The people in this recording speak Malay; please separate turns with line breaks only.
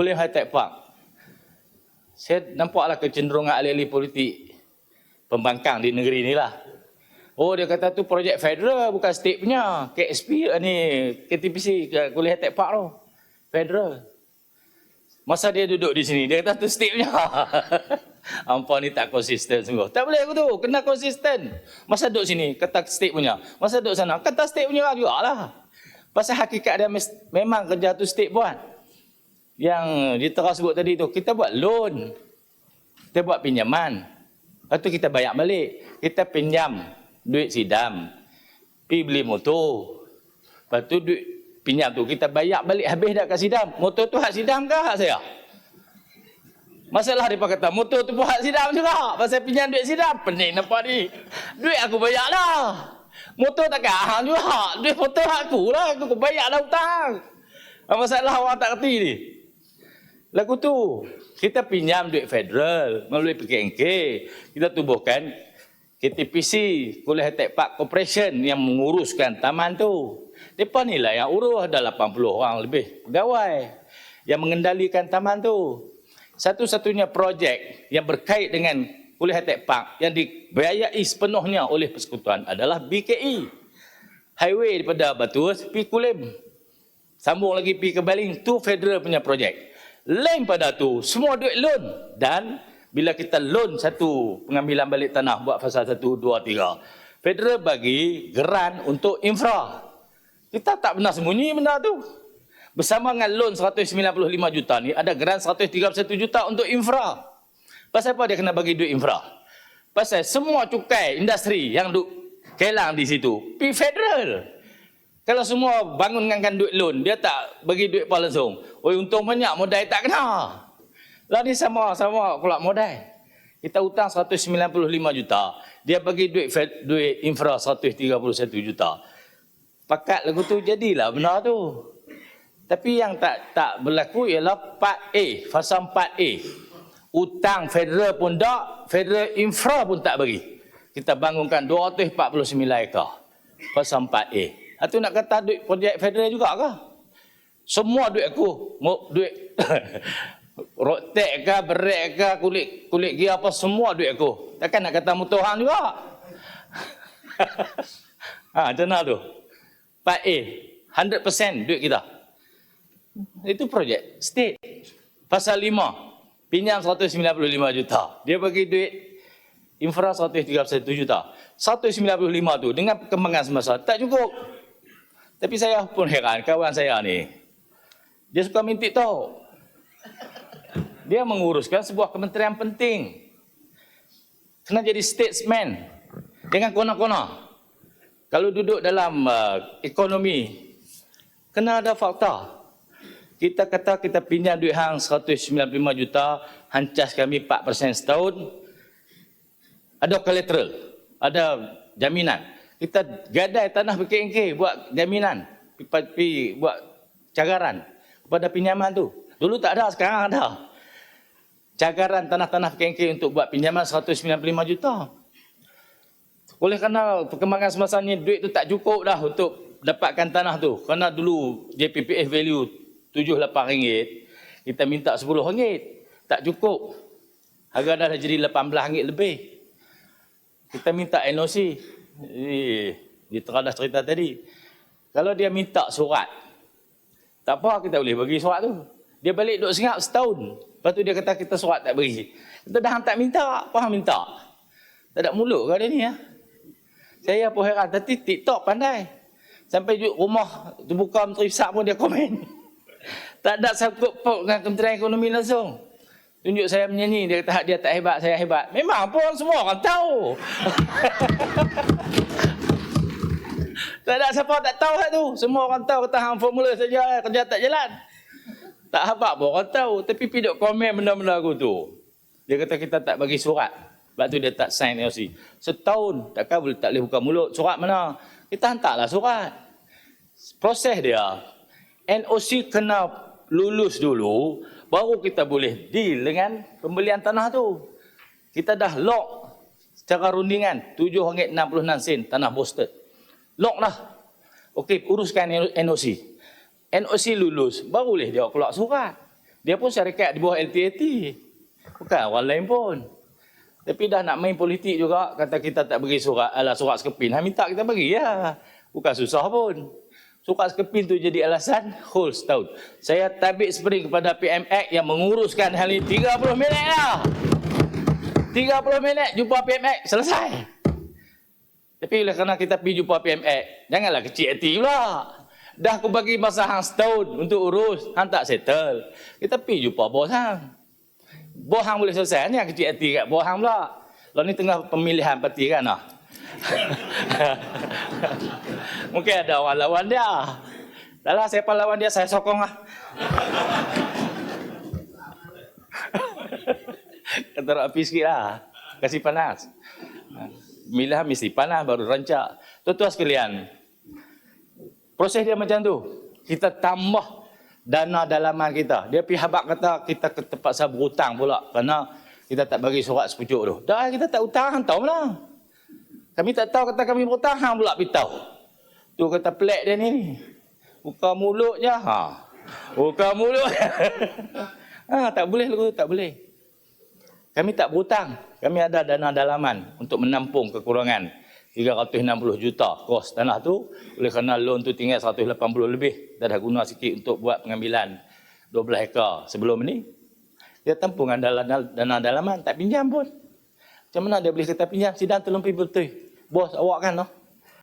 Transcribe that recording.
kuliah high-tech park. Saya nampaklah kecenderungan ahli-ahli politik pembangkang di negeri ni lah. Oh dia kata tu projek federal bukan state punya. KSP ni KTPC kuliah high-tech park tu. Federal. Masa dia duduk di sini dia kata tu state punya. Ampun ni tak konsisten sungguh. Tak boleh aku tu. Kena konsisten. Masa duduk sini kata state punya. Masa duduk sana kata state punya juga lah. Pasal hakikat dia memang kerja tu state buat yang Jitera sebut tadi tu, kita buat loan. Kita buat pinjaman. Lepas tu kita bayar balik. Kita pinjam duit sidam. Pergi beli motor. Lepas tu duit pinjam tu kita bayar balik habis dah kat sidam. Motor tu hak sidam ke hak saya? Masalah dia kata motor tu pun hak sidam juga. Pasal pinjam duit sidam. Pening nampak ni. Duit aku bayar lah. Motor tak hang juga. Duit motor aku lah. Aku bayar lah hutang. Masalah orang tak kerti ni. Lagu tu, kita pinjam duit federal melalui PKNK. Kita tubuhkan KTPC, Kuliah Tech Park Corporation yang menguruskan taman tu. Depan ni lah yang urus ada 80 orang lebih pegawai yang mengendalikan taman tu. Satu-satunya projek yang berkait dengan Kuliah Tech Park yang dibiayai sepenuhnya oleh persekutuan adalah BKE. Highway daripada Batu pergi Kulim. Sambung lagi pergi ke Baling. Tu federal punya projek. Lain pada tu, semua duit loan. Dan bila kita loan satu pengambilan balik tanah buat fasa satu, dua, tiga. Federal bagi geran untuk infra. Kita tak pernah sembunyi benda tu. Bersama dengan loan 195 juta ni, ada geran 131 juta untuk infra. Pasal apa dia kena bagi duit infra? Pasal semua cukai industri yang duk kelang di situ, pi federal. Kalau semua bangunkan duit loan, dia tak bagi duit apa langsung. Oh untung banyak, modal tak kena. Lah ni sama, sama pula modal. Kita hutang 195 juta. Dia bagi duit duit infra 131 juta. Pakat lagu tu jadilah benar tu. Tapi yang tak tak berlaku ialah part A, fasa 4A. Utang federal pun tak, federal infra pun tak bagi. Kita bangunkan 249 ekar. Fasa 4A. Itu nak kata duit projek federal juga ke? Semua duit aku, duit rotek ke, berek ke, kulit kulit gia apa semua duit aku. Takkan nak kata mutuhan juga? ha, macam mana tu? Part A, 100% duit kita. Itu projek state. Pasal 5, pinjam 195 juta. Dia bagi duit infra 131 juta. 195 tu dengan perkembangan semasa tak cukup. Tapi saya pun heran kawan saya ni. Dia suka minta tahu. Dia menguruskan sebuah kementerian penting. Kena jadi statesman. Dengan kona-kona. Kalau duduk dalam uh, ekonomi, kena ada fakta. Kita kata kita pinjam duit hang 195 juta, hancas kami 4% setahun. Ada collateral, ada jaminan kita gadai tanah PKNK buat jaminan, buat cagaran kepada pinjaman tu. Dulu tak ada, sekarang ada. Cagaran tanah-tanah PKNK untuk buat pinjaman 195 juta. Oleh kerana perkembangan semasa ni duit tu tak cukup dah untuk dapatkan tanah tu. Kerana dulu JPPF value 7-8 ringgit, kita minta 10 ringgit. Tak cukup. Harga dah jadi 18 ringgit lebih. Kita minta NOC Eh, dia telah cerita tadi. Kalau dia minta surat, tak apa kita boleh bagi surat tu. Dia balik duduk sengap setahun. Lepas tu dia kata kita surat tak beri. Kita dah tak minta, apa minta? Tak ada mulut dia ni ya? Saya pun heran, tapi TikTok pandai. Sampai rumah terbuka Menteri Besar pun dia komen. tak ada sangkut pok dengan Kementerian Ekonomi langsung. Tunjuk saya menyanyi, dia kata dia tak hebat, saya hebat. Memang pun semua orang tahu. tak ada siapa tak tahu hal tu. Semua orang tahu kata hang formula saja, kerja tak jalan. Tak habaq pun orang tahu. Tapi piduk komen benda-benda aku tu. Dia kata kita tak bagi surat. Sebab tu dia tak sign NOC. Setahun, takkan boleh tak boleh buka mulut. Surat mana? Kita hantarlah surat. Proses dia. NOC kena lulus dulu baru kita boleh deal dengan pembelian tanah tu. Kita dah lock secara rundingan RM7.66 tanah Boston. Lock lah. Okey, uruskan NOC. NOC lulus, baru boleh dia keluar surat. Dia pun syarikat di bawah LTAT. Bukan orang lain pun. Tapi dah nak main politik juga, kata kita tak bagi surat, alah surat sekepin. Ha, minta kita bagi ya. Bukan susah pun. Surat sekepin tu jadi alasan, hold setahun. Saya tabik spring kepada PMX yang menguruskan hal ini 30 minit lah. 30 minit jumpa PMX, selesai. Tapi oleh kerana kita pergi jumpa PMX, janganlah kecil hati pula. Dah aku bagi masa hang setahun untuk urus, hang tak settle. Kita pergi jumpa bos hang. Bos hang boleh selesai, ni yang kecil hati kat bos hang pula. Lalu ni tengah pemilihan parti kan lah. Mungkin ada orang lawan dia. Dah lah, siapa lawan dia, saya sokong lah. Kata api sikit lah. Kasih panas. Milah mesti panas baru rancak. Tuan-tuan sekalian, proses dia macam tu. Kita tambah dana dalaman kita. Dia pergi habak kata kita terpaksa berhutang pula kerana kita tak bagi surat sepucuk tu. Dah kita tak hutang, tahu mana. Kami tak tahu kata kami berhutang, hang pula beritahu. Tu kata pelak dia ni. Buka mulutnya. Ha. Buka mulut. ha, tak boleh lu, tak boleh. Kami tak berhutang. Kami ada dana dalaman untuk menampung kekurangan 360 juta kos tanah tu. Oleh kerana loan tu tinggal 180 lebih. Dah dah guna sikit untuk buat pengambilan 12 ekar sebelum ni. Dia tampung dana, dana dalaman. Tak pinjam pun. Macam mana dia boleh kata pinjam? Sidang pergi betul. Bos awak kan? No?